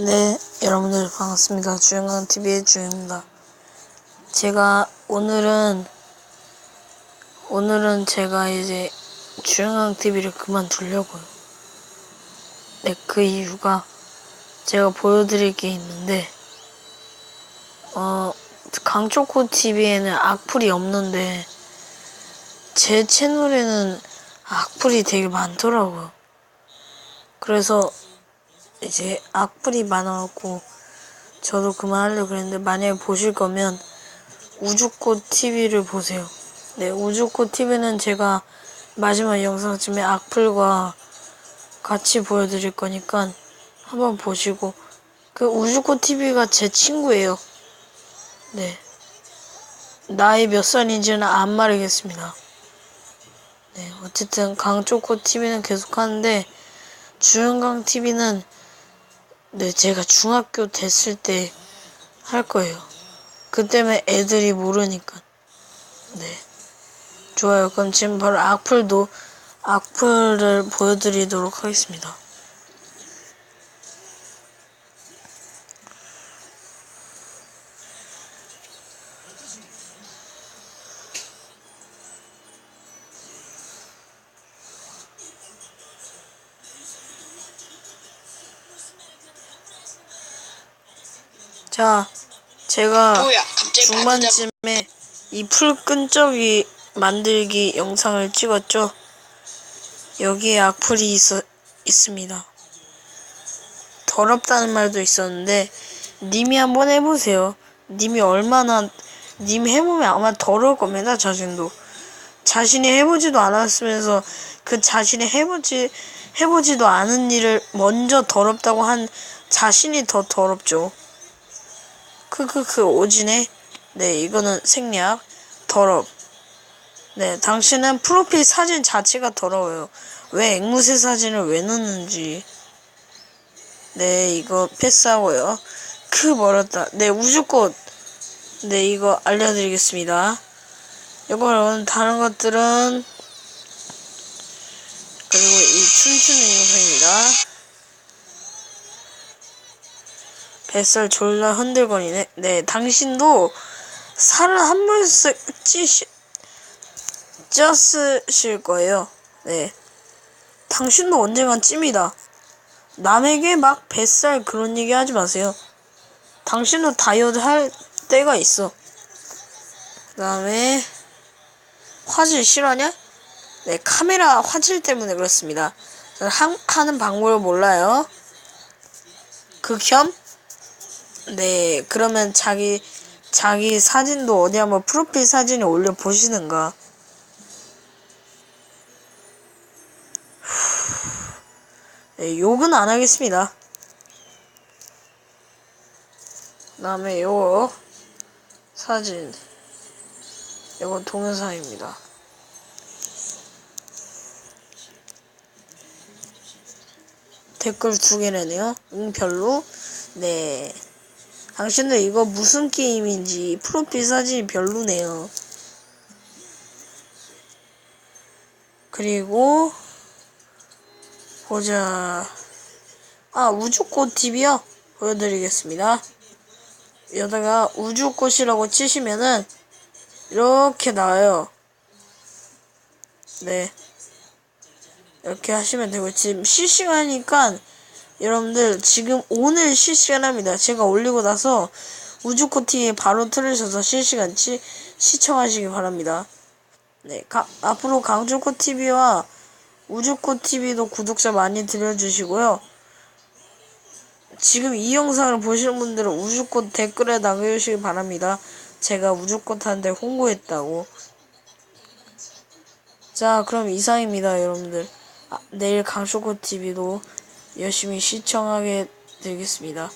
네, 여러분들 반갑습니다. 주영강 TV의 주영입니다. 제가 오늘은 오늘은 제가 이제 주영강 TV를 그만두려고요. 네, 그 이유가 제가 보여드릴 게 있는데 어 강초코 TV에는 악플이 없는데 제 채널에는 악플이 되게 많더라고요. 그래서 이제 악플이 많아갖고 저도 그만하려고 그랬는데 만약에 보실 거면 우주꽃 TV를 보세요. 네, 우주꽃 TV는 제가 마지막 영상쯤에 악플과 같이 보여드릴 거니까 한번 보시고 그 우주꽃 TV가 제 친구예요. 네. 나이 몇 살인지는 안 말하겠습니다. 네, 어쨌든 강초코 TV는 계속 하는데 주영강 TV는 네, 제가 중학교 됐을 때 할 거예요. 그때면 애들이 모르니까. 네. 좋아요. 그럼 지금 바로 악플도, 악플을 보여드리도록 하겠습니다. 자, 제가 뭐야 갑자기 중반쯤에 이 풀 끈적이 만들기 영상을 찍었죠. 여기에 악플이 있어, 있습니다. 더럽다는 말도 있었는데 님이 한번 해보세요. 님이 얼마나 님 해보면 아마 더러울 겁니다. 자신도 자신이 해보지도 않았으면서 그 자신이 해보지 해보지도 않은 일을 먼저 더럽다고 한 자신이 더 더럽죠. 크크크 오지네. 네, 이거는 생략. 더럽. 네, 당신은 프로필 사진 자체가 더러워요. 왜 앵무새 사진을 왜 넣는지. 네, 이거 패스하고요. 크 멀었다. 네, 우주꽃. 네, 이거 알려드리겠습니다. 이거는 다른 것들은 그리고 이 춤추는 영상입니다. 뱃살 졸라 흔들거리네. 네, 당신도 살을 한 번씩 찌시, 쪘으실 거예요. 네. 당신도 언젠간 찝니다. 남에게 막 뱃살 그런 얘기 하지 마세요. 당신도 다이어트 할 때가 있어. 그 다음에, 화질 실화냐? 네, 카메라 화질 때문에 그렇습니다. 저는 하, 하는 방법을 몰라요. 극혐? 네, 그러면 자기 자기 사진도 어디 한번 프로필 사진에 올려 보시는가. 네, 욕은 안 하겠습니다. 그다음에 요 사진 이건 동영상입니다. 댓글 두 개네요. 응 별로. 네. 당신들 이거 무슨 게임인지 프로필 사진이 별로네요. 그리고 보자. 아 우주꽃 TV요. 보여드리겠습니다. 여기다가 우주꽃이라고 치시면은 이렇게 나와요. 네. 이렇게 하시면 되고 지금 실시간이니까 여러분들 지금 오늘 실시간합니다. 제가 올리고 나서 우주코 TV에 바로 틀으셔서 실시간 치, 시청하시기 바랍니다. 네, 가, 앞으로 강주코 TV와 우주코 TV도 구독자 많이 들여주시고요. 지금 이 영상을 보시는 분들은 우주꽃 댓글에 남겨주시기 바랍니다. 제가 우주꽃한테 홍보했다고. 자, 그럼 이상입니다, 여러분들. 아, 내일 강쇼꽃 TV도 열심히 시청하게 되겠습니다.